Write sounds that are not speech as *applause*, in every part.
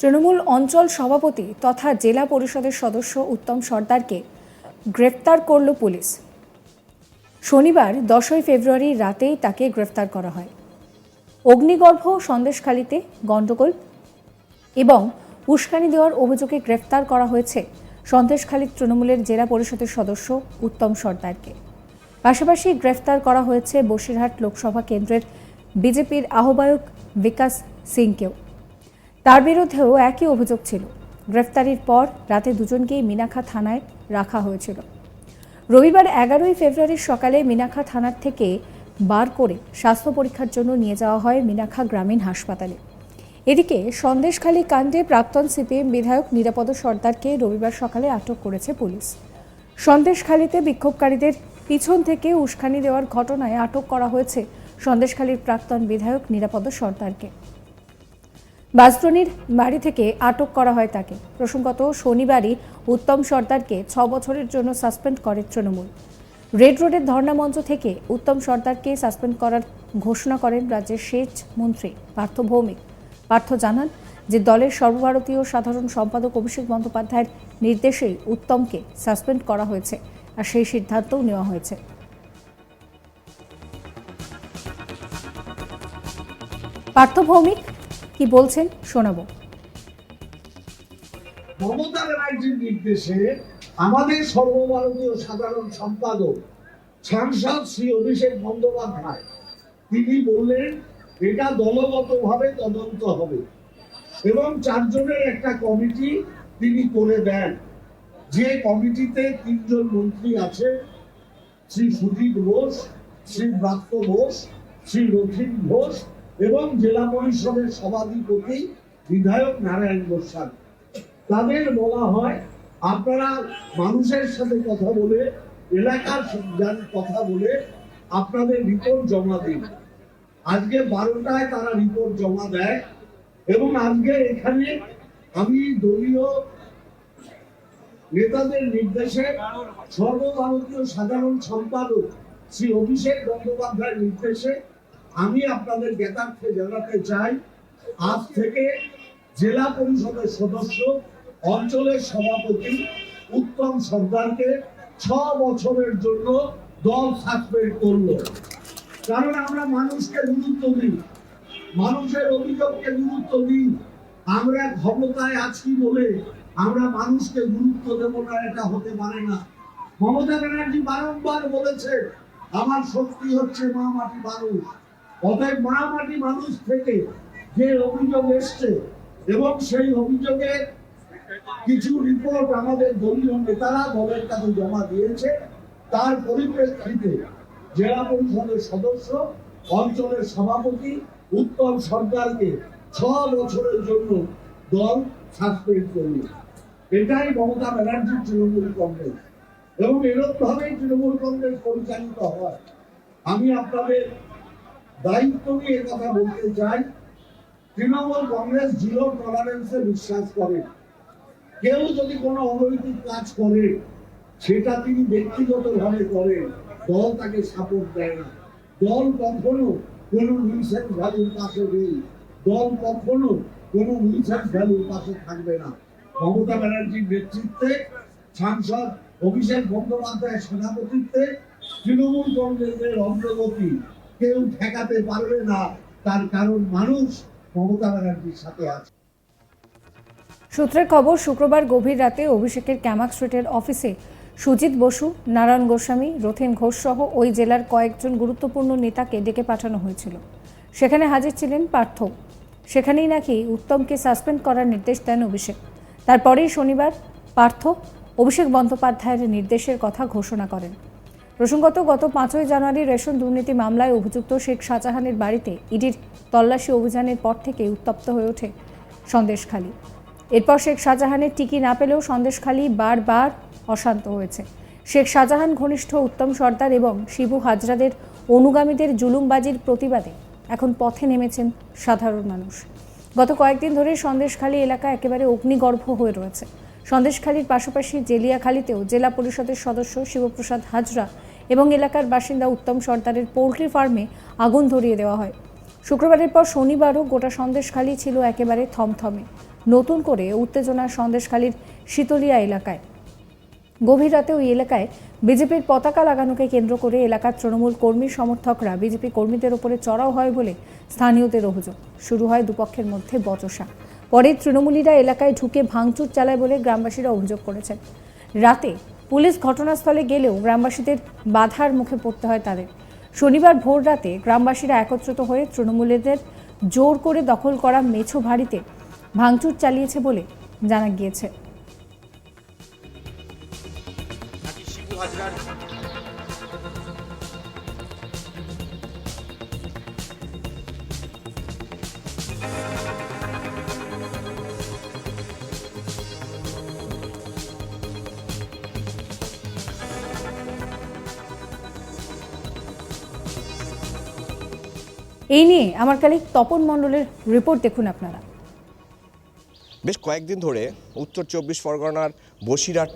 তৃণমূল অঞ্চল সভাপতি তথা জেলা পরিষদের সদস্য উত্তম সর্দারকে গ্রেপ্তার করল পুলিশ। শনিবার দশই ফেব্রুয়ারি রাতেই তাকে গ্রেফতার করা হয়। অগ্নিগর্ভ সন্দেশখালিতে গণ্ডগোল এবং উস্কানি দেওয়ার অভিযোগে গ্রেফতার করা হয়েছে সন্দেশখালী তৃণমূলের জেলা পরিষদের সদস্য উত্তম সর্দারকে। পাশাপাশি গ্রেফতার করা হয়েছে বসিরহাট লোকসভা কেন্দ্রের বিজেপির আহ্বায়ক বিকাশ সিংকেও। তার বিরুদ্ধেও একই অভিযোগ ছিল। গ্রেফতারির পর রাতে দুজনকেই মিনাখা থানায় রাখা হয়েছিল। রবিবার এগারোই ফেব্রুয়ারির সকালে মিনাখা থানার থেকে বার করে স্বাস্থ্য পরীক্ষার জন্য নিয়ে যাওয়া হয় মিনাখা গ্রামীণ হাসপাতালে। এদিকে সন্দেশখালী কাণ্ডে প্রাক্তন সিপিএম বিধায়ক নিরাপদ সর্দারকে রবিবার সকালে আটক করেছে পুলিশ। সন্দেশখালীতে বিক্ষোভকারীদের পিছন থেকে উস্কানি দেওয়ার ঘটনায় আটক করা হয়েছে সন্দেশখালীর প্রাক্তন বিধায়ক নিরাপদ সর্দারকে। বাসদ্রনির বাড়ি থেকে আটক করা হয় তাকে। প্রসঙ্গত, শনিবারই উত্তম সর্দারকে ছ বছরের জন্য সাসপেন্ড করে তৃণমূল। রেড রোডের ধর্ণা মঞ্চ থেকে উত্তম সর্দারকে সাসপেন্ড করার ঘোষণা করেন রাজ্যের সেচ মন্ত্রী পার্থ ভৌমিক। পার্থ জানান যে, দলের সর্বভারতীয় সাধারণ সম্পাদক অভিষেক বন্দ্যোপাধ্যায়ের নির্দেশেই উত্তমকে সাসপেন্ড করা হয়েছে আর সেই সিদ্ধান্তও নেওয়া হয়েছে। পার্থ ভৌমিক কি বলছেন শোনাবো। মমতা ব্যানার্জির নির্দেশে আমাদের সর্বভারতীয় সাধারণ সম্পাদক সাংসদ শ্রী অভিষেক বন্দ্যোপাধ্যায়, তিনি বললেন, এটা দলগতভাবে তদন্ত হবে এবং চারজনের একটা কমিটি তিনি করে দেন। যে কমিটিতে তিনজন মন্ত্রী আছে, শ্রী সুজিত ঘোষ, শ্রী ব্রাত্য ঘোষ, শ্রী রথিন ঘোষ এবং জেলা পরিষদের সভাধিপতি বিধায়ক নারায়ণ গোস্বামী। তাদের বলা হয়, আপনারা মানুষের সাথে কথা বলে, এলাকার কথা বলে আপনাদের রিপোর্ট জমা দিন। আজকে বারোটায় তারা রিপোর্ট জমা দেয় এবং আজকে এখানে আমি দলীয় নেতাদের নির্দেশে সর্বভারতীয় সাধারণ সম্পাদক শ্রী অভিষেক বন্দ্যোপাধ্যায়ের নির্দেশে আমি আপনাদের জ্ঞাতার্থে জানাতে চাই, আজ থেকে জেলা পরিষদের সদস্য, অঞ্চলের সভাপতি উত্তম সর্দারকে ছ বছরের জন্য দল সাসপেন্ড করল। কারণ আমরা মানুষকে গুরুত্ব দিই, মানুষের অভিযোগকে গুরুত্ব দিই। আমরা ক্ষমতায় আছি বলে আমরা মানুষকে গুরুত্ব দেব না, এটা হতে পারে না। মমতা ব্যানার্জি বারংবার বলেছে, আমার শক্তি হচ্ছে মা মাটি মানুষ অতএব মা মাটি মানুষ থেকে যে অভিযোগ এসছে এবং সেই অভিযোগের কিছু রিপোর্ট আমাদের দলীয় নেতারা দলের কাছে জমা দিয়েছে। তার পরিপ্রেক্ষিতে জেলা পরিষদের সদস্য, অঞ্চলের সভাপতি, উত্তম সরকারকে ছ বছরের জন্য দল সাসপেন্ড করল। এটাই মমতা ব্যানার্জির তৃণমূল কংগ্রেস। এবং এরকম ভাবেই তৃণমূল কংগ্রেস পরিচালিত হয়। আমি আপনাদের দায়িত্ব কথা বলতে চাই, তৃণমূল কংগ্রেস জিরো টলারেন্সে বিশ্বাস করে। কেউ যদি কোনো অনৈতিক কাজ করে, সেটা তিনি ব্যক্তিগতভাবে দল তাকে সাপোর্ট দেয় না। দল কখনো কোনো ভ্যালুর পাশে নেই। দল কখনো কোনো ভ্যালুর পাশে থাকবে না। মমতা ব্যানার্জির নেতৃত্বে, সাংসদ অভিষেক বন্দ্যোপাধ্যায়ের সভাপতিত্বে, তৃণমূল কংগ্রেসের অগ্রগতি কেউ ঠেকাতে পারবে না। তার কারণ মানুষ মমতা ব্যানার্জির সাথে আছে। সূত্রের খবর, শুক্রবার গভীর রাতে অভিষেকের ক্যামাক স্ট্রিটের অফিসে সুজিত বসু, নারায়ণ গোস্বামী, রথিন ঘোষ সহ ওই জেলার কয়েকজন গুরুত্বপূর্ণ নেতাকে ডেকে পাঠানো হয়েছিল। সেখানে হাজির ছিলেন পার্থ। সেখানেই নাকি উত্তমকে সাসপেন্ড করার নির্দেশ দেন অভিষেক। তারপরেই শনিবার পার্থ অভিষেক বন্দ্যোপাধ্যায়ের নির্দেশের কথা ঘোষণা করেন। প্রসঙ্গত, গত পাঁচই জানুয়ারি রেশন দুর্নীতি মামলায় অভিযুক্ত শেখ শাহজাহানের বাড়িতে ইডির তল্লাশি অভিযানের পর থেকে উত্তপ্ত হয়ে ওঠে সন্দেশখালী। এরপর শেখ শাহজাহানের টিকি না পেলেও সন্দেশখালী বারবার অশান্ত হয়েছে। শেখ শাহজাহান ঘনিষ্ঠ উত্তম সর্দার এবং শিবু হাজরাদের অনুগামীদের জুলুমবাজির প্রতিবাদে এখন পথে নেমেছেন সাধারণ মানুষ। গত কয়েকদিন ধরে সন্দেশখালী এলাকা একেবারে অগ্নিগর্ভ হয়ে রয়েছে। সন্দেশখালীর পাশাপাশি জেলিয়াখালীতেও জেলা পরিষদের সদস্য শিবপ্রসাদ হাজরা এবং এলাকার বাসিন্দা উত্তম সর্দারের পোলট্রি ফার্মে আগুন ধরিয়ে দেওয়া হয়। শুক্রবারের পর শনিবারও গোটা সন্দেশখালী ছিল একেবারে থমথমে, নতুন করে উত্তেজনার সন্দেশখালীর শীতলিয়া এলাকায়। গভীর রাতে ওই এলাকায় বিজেপির পতাকা লাগানোকে কেন্দ্র করে এলাকার তৃণমূল কর্মী সমর্থকরা বিজেপি কর্মীদের ওপরে চড়াও হয় বলে স্থানীয়দের অভিযোগ। শুরু হয় দুপক্ষের মধ্যে বচসা। পরে তৃণমূলীরা এলাকায় ঢুকে ভাঙচুর চালায় বলে গ্রামবাসীরা অভিযোগ করেছেন। রাতে পুলিশ ঘটনাস্থলে গেলেও গ্রামবাসীদের বাধার মুখে পড়তে হয় তাদের। শনিবার ভোর রাতে গ্রামবাসীরা একত্রিত হয়ে তৃণমূলীদের জোর করে দখল করা মেছো ভাড়িতে ভাঙচুর চালিয়েছে বলে জানা গিয়েছে। এই নিয়ে আমার কালিক তপন মণ্ডলের রিপোর্ট দেখুন আপনারা। বেশ কয়েকদিন ধরে উত্তর চব্বিশ পরগনার বসিরহাট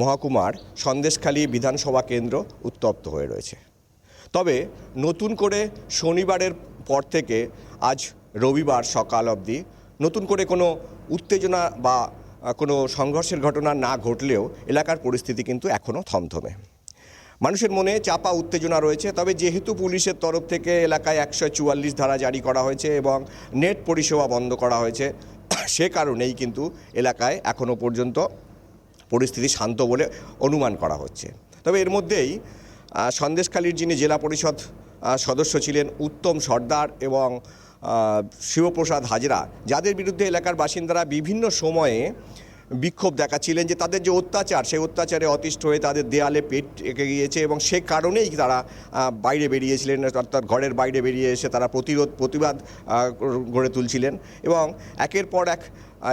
মহকুমার সন্দেশখালী বিধানসভা কেন্দ্র উত্তপ্ত হয়ে রয়েছে। তবে নতুন করে শনিবারের পর থেকে আজ রবিবার সকাল অবধি নতুন করে কোনো উত্তেজনা বা কোনো সংঘর্ষের ঘটনা না ঘটলেও এলাকার পরিস্থিতি কিন্তু এখনও থমথমে। মানুষের মনে চাপা উত্তেজনা রয়েছে, তবে যেহেতু পুলিশের তরফ থেকে এলাকায় একশো চুয়াল্লিশ ধারা জারি করা হয়েছে এবং নেট পরিষেবা বন্ধ করা হয়েছে, *clears throat* সে কারণেই কিন্তু এলাকায় এখনও পর্যন্ত পরিস্থিতি শান্ত বলে অনুমান করা হচ্ছে। তবে এর মধ্যেই সন্দেশখালীর যিনি জেলা পরিষদ সদস্য ছিলেন উত্তম সর্দার এবং শিবপ্রসাদ হাজরা, যাদের বিরুদ্ধে এলাকার বাসিন্দারা বিভিন্ন সময়ে বিক্ষোভ দেখাচ্ছিলেন যে তাদের যে অত্যাচার, সেই অত্যাচারে অতিষ্ঠ হয়ে তাদের দেয়ালে পেট এঁকে গিয়েছে এবং সে কারণেই তারা বাইরে বেরিয়েছিলেন, অর্থাৎ ঘরের বাইরে বেরিয়ে এসে তারা প্রতিরোধ, প্রতিবাদ গড়ে তুলছিলেন এবং একের পর এক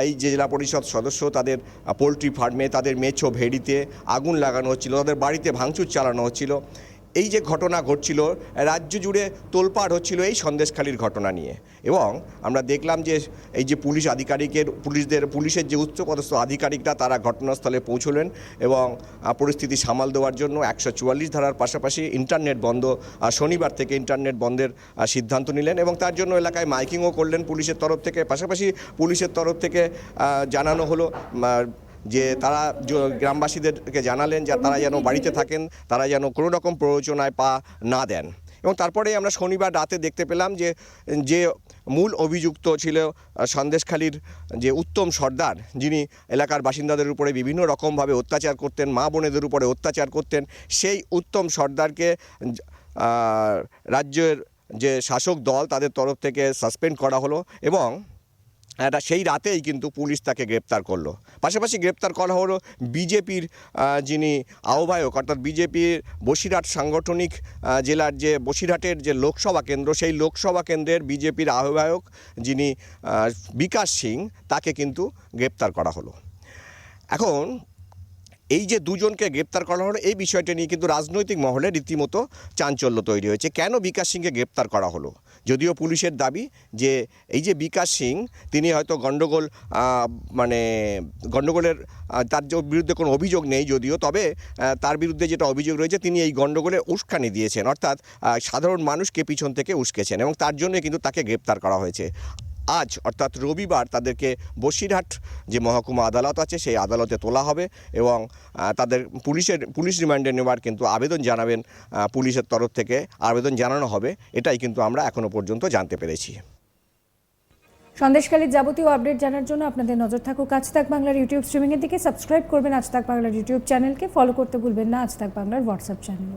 এই জেলা পরিষদ সদস্য তাদের পোলট্রি ফার্মে তাদের মেছো ভেড়িতে আগুন লাগানো হচ্ছিল, তাদের বাড়িতে ভাঙচুর চালানো হচ্ছিল। এই যে ঘটনা ঘটছিল, রাজ্য জুড়ে তোলপাড় হচ্ছিল এই সন্দেশখালির ঘটনা নিয়ে। এবং আমরা দেখলাম যে এই যে পুলিশ আধিকারিকের, পুলিশদের, পুলিশের যে উচ্চপদস্থ আধিকারিকরা, তারা ঘটনাস্থলে পৌঁছলেন এবং পরিস্থিতি সামাল দেওয়ার জন্য একশো চুয়াল্লিশ ধারার পাশাপাশি ইন্টারনেট বন্ধ শনিবার থেকে ইন্টারনেট বন্ধের সিদ্ধান্ত নিলেন এবং তার জন্য এলাকায় মাইকিংও করলেন পুলিশের তরফ থেকে। পাশাপাশি পুলিশের তরফ থেকে জানানো হলো যে তারা গ্রামবাসীদেরকে জানালেন যে তারা যেন বাড়িতে থাকেন, তারা যেন কোনো রকম প্ররোচনায় পা না দেন। এবং তারপরে আমরা শনিবার রাতে দেখতে পেলাম যে যে মূল অভিযুক্ত ছিল সন্দেশখালীর যে উত্তম সর্দার, যিনি এলাকার বাসিন্দাদের উপরে বিভিন্ন রকমভাবে অত্যাচার করতেন, মা বোনেদের উপরে অত্যাচার করতেন, সেই উত্তম সর্দারকে রাজ্যের যে শাসক দল তাদের তরফ থেকে সাসপেন্ড করা হলো এবং সেই রাতেই কিন্তু পুলিশ তাকে গ্রেপ্তার করল। পাশাপাশি গ্রেপ্তার করা হলো বিজেপির যিনি আহ্বায়ক, অর্থাৎ বিজেপির বসিরহাট সাংগঠনিক জেলার যে বসিরহাটের যে লোকসভা কেন্দ্র, সেই লোকসভা কেন্দ্রের বিজেপির আহ্বায়ক যিনি বিকাশ সিং, তাকে কিন্তু গ্রেপ্তার করা হলো। এখন এই যে দুজনকে গ্রেপ্তার করা হলো, এই বিষয়টা নিয়ে কিন্তু রাজনৈতিক মহলে রীতিমতো চাঞ্চল্য তৈরি হয়েছে। কেন বিকাশ সিংকে গ্রেপ্তার করা হলো? যদিও পুলিশের দাবি যে এই যে বিকাশ সিং, তিনি হয়তো গণ্ডগোল মানে গণ্ডগোলের তার বিরুদ্ধে কোনো অভিযোগ নেই যদিও, তবে তার বিরুদ্ধে যেটা অভিযোগ রয়েছে, তিনি এই গণ্ডগোলে উস্কানি দিয়েছেন। অর্থাৎ সাধারণ মানুষকে পিছন থেকে উস্কেছেন এবং তার জন্য কিন্তু তাকে গ্রেপ্তার করা হয়েছে। আজ, অর্থাৎ রবিবার, তাদেরকে বসিরহাট যে মহকুমা আদালত আছে, সেই আদালতে তোলা হবে এবং তাদের পুলিশের, পুলিশ রিমান্ডে নেওয়ার কিন্তু আবেদন জানাবেন পুলিশের তরফ থেকে আবেদন জানানো হবে। এটাই কিন্তু আমরা এখনও পর্যন্ত জানতে পেরেছি। সন্দেশকালীর যাবতীয় আপডেট জানার জন্য আপনাদের নজর থাকুক আজ তাক বাংলার ইউটিউব স্ট্রিমিংয়ের দিকে। সাবস্ক্রাইব করবেন আজ তাক বাংলার ইউটিউব চ্যানেলকে। ফলো করতে ভুলবেন না আজ তাক বাংলার হোয়াটসঅ্যাপ চ্যানেল।